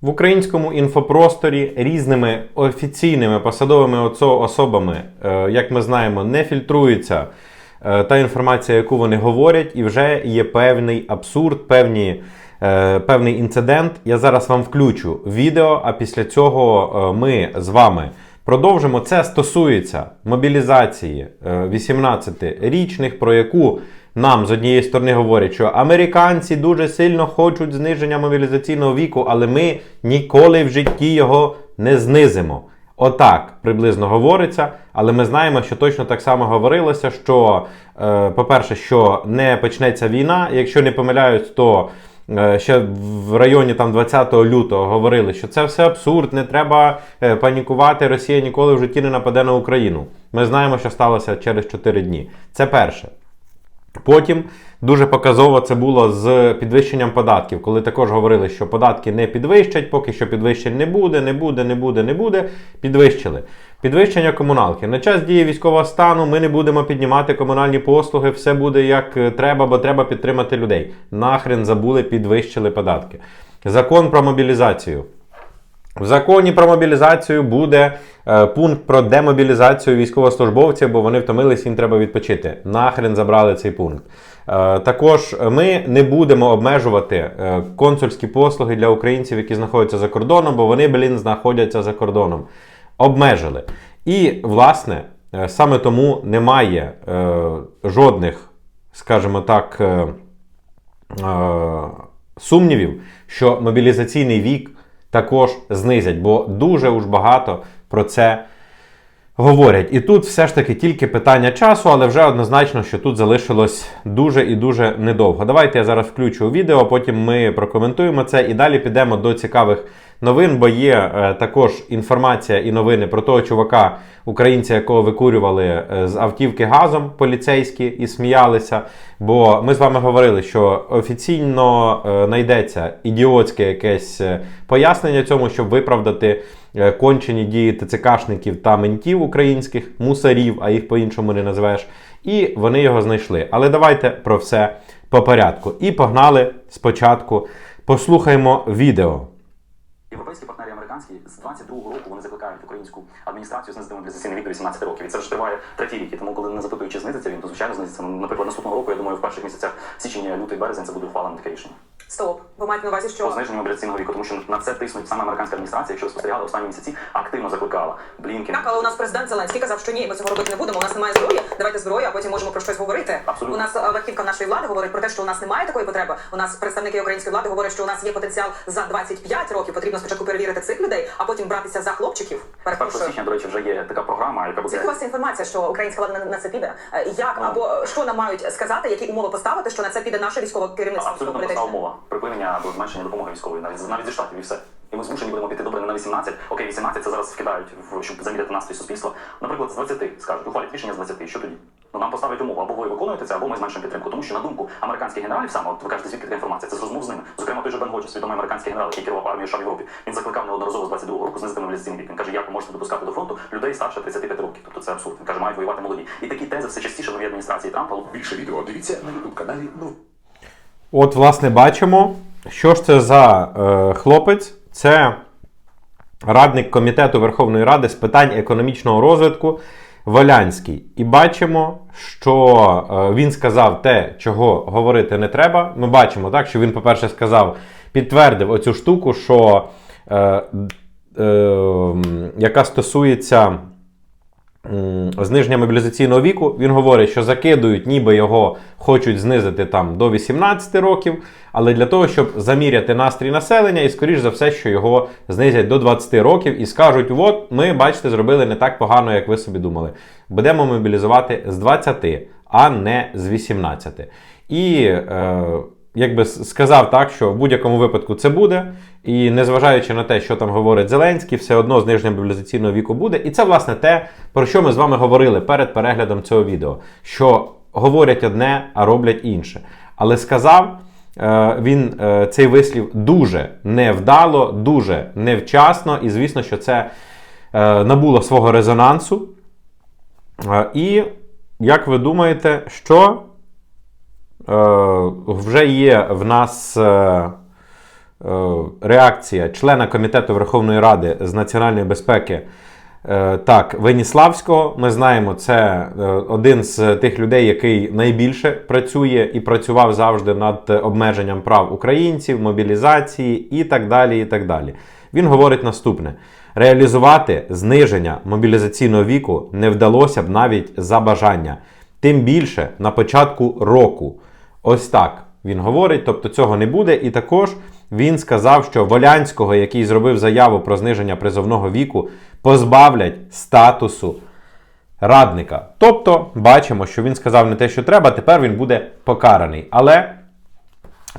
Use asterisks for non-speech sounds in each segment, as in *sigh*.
В українському інфопросторі різними офіційними посадовими особами, е, як ми знаємо, не фільтрується е, та інформація, яку вони говорять, і вже є певний абсурд, певні, е, певний інцидент. Я зараз вам включу відео, а після цього ми з вами продовжимо. Це стосується мобілізації е, 18-річних, про яку нам з однієї сторони говорять, що американці дуже сильно хочуть зниження мобілізаційного віку, але ми ніколи в житті його не знизимо. Отак приблизно говориться, але ми знаємо, що точно так само говорилося, що, е, по-перше, що не почнеться війна. Якщо не помиляюсь, то е, ще в районі там 20 лютого говорили, що це все абсурд, не треба е, панікувати. Росія ніколи в житті не нападе на Україну. Ми знаємо, що сталося через 4 дні. Це перше. Потім дуже показово це було з підвищенням податків, коли також говорили, що податки не підвищать, поки що підвищень не буде, не буде, не буде, не буде. Підвищили. Підвищення комуналки. На час дії військового стану ми не будемо піднімати комунальні послуги, все буде як е, треба, бо треба підтримати людей. Нахрен забули, підвищили податки. Закон про мобілізацію. В законі про мобілізацію буде е, пункт про демобілізацію військовослужбовців, бо вони втомились, їм треба відпочити. Нахрен забрали цей пункт. Е, також ми не будемо обмежувати е, консульські послуги для українців, які знаходяться за кордоном, бо вони, блін, знаходяться за кордоном. Обмежили. І, власне, е, саме тому немає е, жодних, скажімо так, е, е, сумнівів, що мобілізаційний вік також знизять, бо дуже уж багато про це говорять. І тут все ж таки тільки питання часу, але вже однозначно, що тут залишилось дуже і дуже недовго. Давайте я зараз включу відео, потім ми прокоментуємо це і далі підемо до цікавих новин, бо є е, також інформація і новини про того чувака, українця, якого викурювали е, з автівки газом поліцейські і сміялися. Бо ми з вами говорили, що офіційно е, знайдеться ідіотське якесь пояснення цьому, щоб виправдати кончені дії ТЦКшників та ментів українських, мусарів, а їх по-іншому не назвеш. І вони його знайшли. Але давайте про все по порядку. І погнали спочатку. Послухаємо відео. Європейські партнери американські з 22-го року вони закликають українську адміністрацію знизити мобілізаційний вік до 18 років. І це вже триває третій рік. І тому, коли не запитують, чи знизиться він, то звичайно знизиться. Ну, Наприклад, наступного року, я думаю, в перших місяцях січення, лютий, березень це буде ухвалено таке рішення. Стоп. Ви маєте на увазі, По що зниженню мобілізаційного віку, тому що на це тиснуть саме американська адміністрація, якщо ви спостерігали останні місяці, активно закликала. Блінкен. так, але у нас президент Зеленський казав, що ні, ми цього робити не будемо. У нас немає зброї. Давайте зброю, а потім можемо про щось говорити. Абсолютно. У нас е, верхівка нашої влади говорить про те, що у нас немає такої потреби. У нас представники української влади говорять, що у нас є потенціал за 25 років. Потрібно спочатку перевірити цих людей, а потім братися за хлопчиків. 1 Перепрошую. січня, до речі, вже є така програма, яка буде Звідки у вас інформація, що українська влада на, це піде? Е, Як або що нам мають сказати, які умови поставити, що на це піде наше військове керівництво абсолютно проста умова. Припинення або зменшення допомоги військової навіть навіть зі штатів і все. І ми змушені будемо піти добре не на 18. Окей, 18 це зараз вкидають в щоб заміряти настрій суспільства. Наприклад, з 20 скажуть, ухвалять рішення з 20. Що тоді? Ну нам поставить умову, або ви виконуєте це, або ми зменшимо підтримку. Тому що на думку американських генералів саме, от ви кажете, звідки така інформація, це з розмов з ними. Зокрема, той же Бен Годжес, відомий американський генерал, який керував армією США в Європі. Він закликав неодноразово з 22 року знизити мобілізаційний вік. Він каже, як ви можете допускати до фронту людей старше 35 років. Тобто це абсурд. Він каже, мають воювати молоді. І такі тези все частіше в новій адміністрації Трампа Більше відео дивіться на youtube каналі. Ну От, власне, бачимо, що ж це за е, хлопець. Це радник комітету Верховної Ради з питань економічного розвитку Волянський. І бачимо, що е, він сказав те, чого говорити не треба. Ми бачимо, так, що він, по-перше, сказав, підтвердив оцю штуку, що е, е, яка стосується зниження мобілізаційного віку. Він говорить, що закидують, ніби його хочуть знизити там до 18 років, але для того, щоб заміряти настрій населення, і скоріш за все, що його знизять до 20 років і скажуть: от ми, бачите, зробили не так погано, як ви собі думали. Будемо мобілізувати з 20, а не з 18. І е, якби сказав так, що в будь-якому випадку це буде. І незважаючи на те, що там говорить Зеленський, все одно зниження мобілізаційного віку буде. І це, власне, те, про що ми з вами говорили перед переглядом цього відео. Що говорять одне, а роблять інше. Але сказав е, він е, цей вислів дуже невдало, дуже невчасно, і звісно, що це е, набуло свого резонансу. І як ви думаєте, що вже є в нас е, е, реакція члена комітету Верховної Ради з національної безпеки. Е, Так, Веніславського, ми знаємо, це е, один з тих людей, який найбільше працює і працював завжди над обмеженням прав українців, мобілізації і так далі. і так далі. Він говорить наступне: реалізувати зниження мобілізаційного віку не вдалося б навіть за бажання, тим більше на початку року. Ось так він говорить, тобто цього не буде. І також він сказав, що Волянського, який зробив заяву про зниження призовного віку, позбавлять статусу радника. Тобто, бачимо, що він сказав не те, що треба, тепер він буде покараний. Але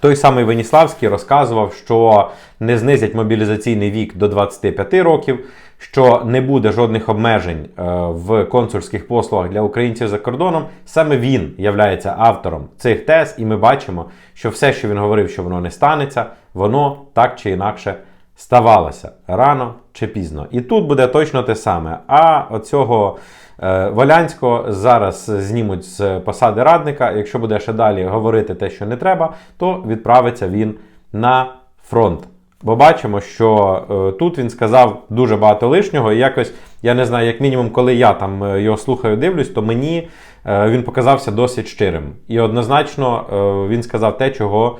той самий Веніславський розказував, що не знизять мобілізаційний вік до 25 років, що не буде жодних обмежень е, в консульських послугах для українців за кордоном. Саме він являється автором цих тез, і ми бачимо, що все, що він говорив, що воно не станеться, воно так чи інакше ставалося рано чи пізно. І тут буде точно те саме. А оцього е, Волянського зараз знімуть з посади радника. Якщо буде ще далі говорити те, що не треба, то відправиться він на фронт. Бо бачимо, що е, тут він сказав дуже багато лишнього, і якось, я не знаю, як мінімум, коли я там е, його слухаю, дивлюсь, то мені е, він показався досить щирим. І однозначно він сказав те, чого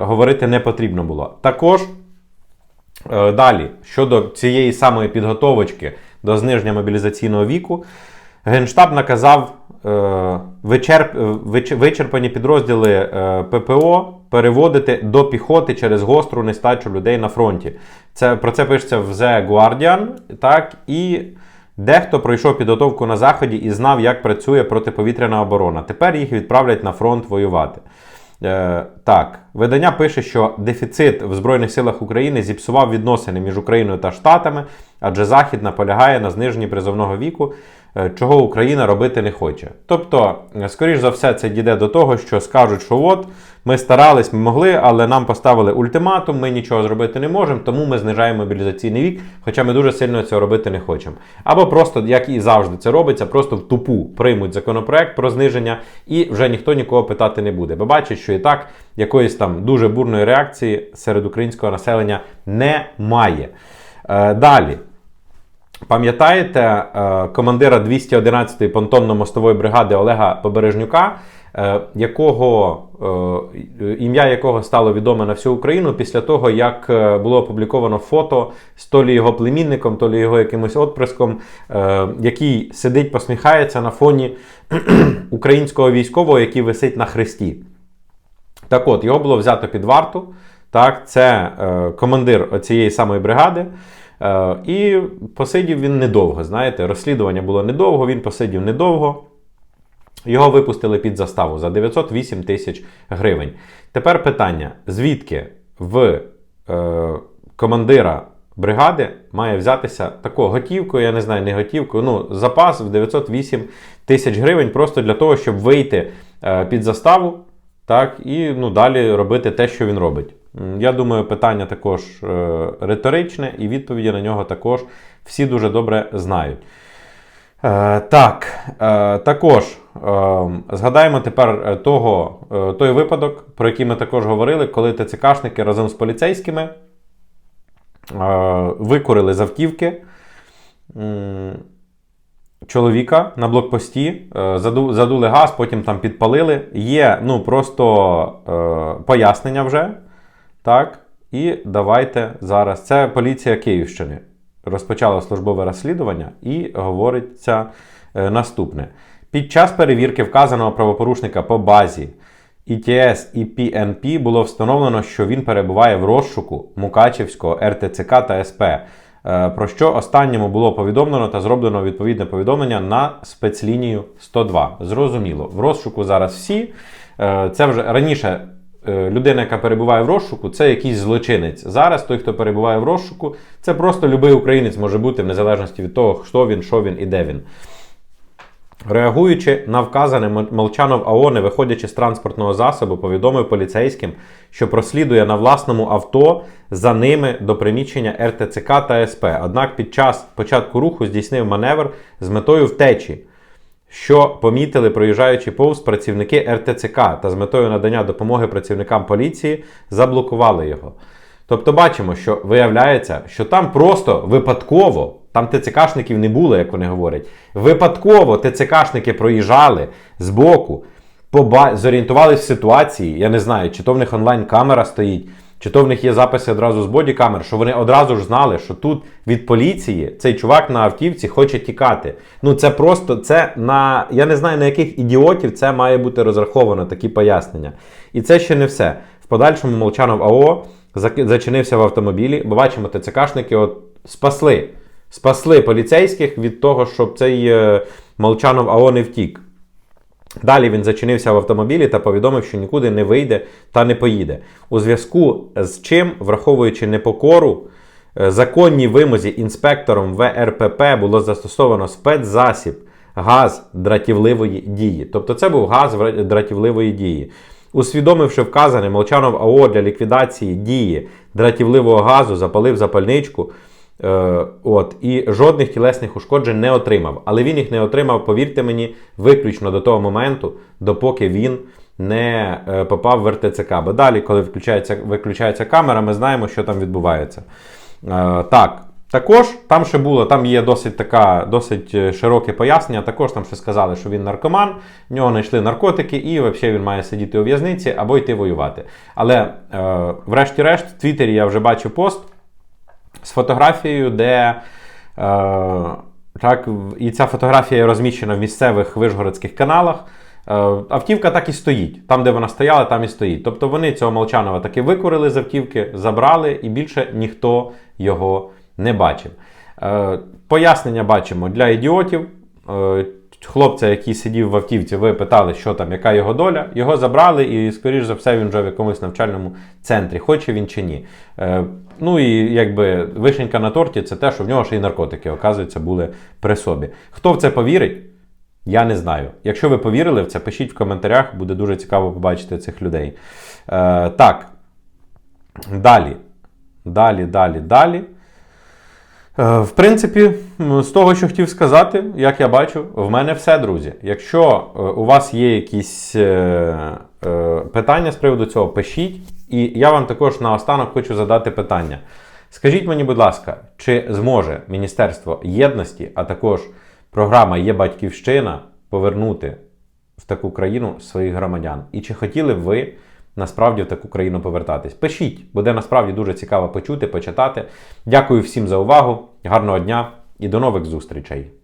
говорити не потрібно було. Також Далі, щодо цієї самої підготовочки до зниження мобілізаційного віку, Генштаб наказав вичерп, вич- вичерпані підрозділи ППО переводити до піхоти через гостру нестачу людей на фронті. Це, про це пишеться в The Guardian, так, і дехто пройшов підготовку на Заході і знав, як працює протиповітряна оборона. Тепер їх відправлять на фронт воювати. Е, так, видання пише, що дефіцит в Збройних силах України зіпсував відносини між Україною та Штатами, адже Захід наполягає на зниженні призовного віку, чого Україна робити не хоче. Тобто, е, скоріш за все, це дійде до того, що скажуть, що от ми старались, ми могли, але нам поставили ультиматум, ми нічого зробити не можемо, тому ми знижаємо мобілізаційний вік, хоча ми дуже сильно цього робити не хочемо. Або просто, як і завжди це робиться, просто в тупу приймуть законопроект про зниження, і вже ніхто нікого питати не буде. Бо бачать, що і так якоїсь там дуже бурної реакції серед українського населення немає. Е, далі. Пам'ятаєте е, командира 211-ї понтонно-мостової бригади Олега Побережнюка, е, якого, е, ім'я якого стало відоме на всю Україну після того, як було опубліковано фото з то лі його племінником, то лі його якимось отприском, який сидить, посміхається на фоні *clears throat* українського військового, який висить на хресті. Так от, його було взято під варту. Так, це командир цієї самої бригади. Е, і посидів він недовго. Знаєте, розслідування було недовго, він посидів недовго. Його випустили під заставу за 908 тисяч гривень. Тепер питання: звідки в е, командира бригади має взятися такою готівкою, я не знаю, не готівкою, ну, запас в 908 тисяч гривень просто для того, щоб вийти е, під заставу, так, і ну, далі робити те, що він робить. Я думаю, питання також е, риторичне, і відповіді на нього також всі дуже добре знають. Е, так, е, також е, згадаємо тепер е, того, е, той випадок, про який ми також говорили, коли ТЦКшники разом з поліцейськими е, викурили з автівки м, чоловіка на блокпості, е, заду- задули газ, потім там підпалили. Є ну, просто е, пояснення вже. Так, і давайте зараз. Це поліція Київщини розпочала службове розслідування і говориться е, наступне. Під час перевірки вказаного правопорушника по базі ІТС і ПНП було встановлено, що він перебуває в розшуку Мукачівського РТЦК та СП, про що останньому було повідомлено та зроблено відповідне повідомлення на спецлінію 102. Зрозуміло, в розшуку зараз всі. Е, Це вже раніше е, людина, яка перебуває в розшуку, це якийсь злочинець. Зараз той, хто перебуває в розшуку, це просто будь-який українець може бути в незалежності від того, хто він, що він і де він. Реагуючи на вказане, Молчанов АО, не виходячи з транспортного засобу, повідомив поліцейським, що прослідує на власному авто за ними до приміщення РТЦК та СП. Однак під час початку руху здійснив маневр з метою втечі, що помітили, проїжджаючи повз працівники РТЦК та з метою надання допомоги працівникам поліції заблокували його. Тобто бачимо, що виявляється, що там просто випадково, там ТЦКшників не було, як вони говорять. Випадково ТЦКшники проїжджали збоку, поба... зорієнтувалися в ситуації. Я не знаю, чи то в них онлайн-камера стоїть, чи то в них є записи одразу з бодікамер, що вони одразу ж знали, що тут від поліції цей чувак на автівці хоче тікати. Ну це просто це на я не знаю на яких ідіотів це має бути розраховано, такі пояснення. І це ще не все. В подальшому Молчанов АО зачинився в автомобілі, бо бачимо, ТЦКшники от спасли. Спасли поліцейських від того, щоб цей е, Молчанов АО не втік. Далі він зачинився в автомобілі та повідомив, що нікуди не вийде та не поїде. У зв'язку з чим, враховуючи непокору, е, законній вимозі інспектором ВРПП було застосовано спецзасіб газ дратівливої дії. Тобто це був газ дратівливої дії. Усвідомивши вказане, Молчанов АО для ліквідації дії дратівливого газу запалив запальничку. Е, от, і жодних тілесних ушкоджень не отримав. Але він їх не отримав, повірте мені, виключно до того моменту, допоки він не е, попав в РТЦК. Бо далі, коли виключається, виключається камера, ми знаємо, що там відбувається. Е, так. Також там ще було, там є досить така, досить е, широке пояснення. Також там ще сказали, що він наркоман, в нього знайшли наркотики, і взагалі він має сидіти у в'язниці або йти воювати. Але, е, врешті-решт, в Твіттері я вже бачив пост з фотографією, де е, так, і ця фотографія розміщена в місцевих вишгородських каналах. Е, автівка так і стоїть. Там, де вона стояла, там і стоїть. Тобто вони цього Молчанова таки викурили з автівки, забрали, і більше ніхто його не бачив. Е, пояснення бачимо для ідіотів. Хлопця, який сидів в автівці, ви питали, що там, яка його доля. Його забрали, і, скоріш за все, він вже в якомусь навчальному центрі, хоче він чи ні. Е, ну і якби вишенька на торті це те, що в нього ще й наркотики, оказується, були при собі. Хто в це повірить? Я не знаю. Якщо ви повірили в це, пишіть в коментарях, буде дуже цікаво побачити цих людей. Е, так. Далі. Далі, далі, далі. Е, В принципі, з того, що хотів сказати, як я бачу, в мене все, друзі. Якщо е, у вас є якісь е, питання з приводу цього, пишіть. І я вам також наостанок хочу задати питання. Скажіть мені, будь ласка, чи зможе Міністерство єдності, а також програма Є Батьківщина повернути в таку країну своїх громадян? І чи хотіли б ви насправді в таку країну повертатись? Пишіть, буде насправді дуже цікаво почути, почитати. Дякую всім за увагу, гарного дня і до нових зустрічей!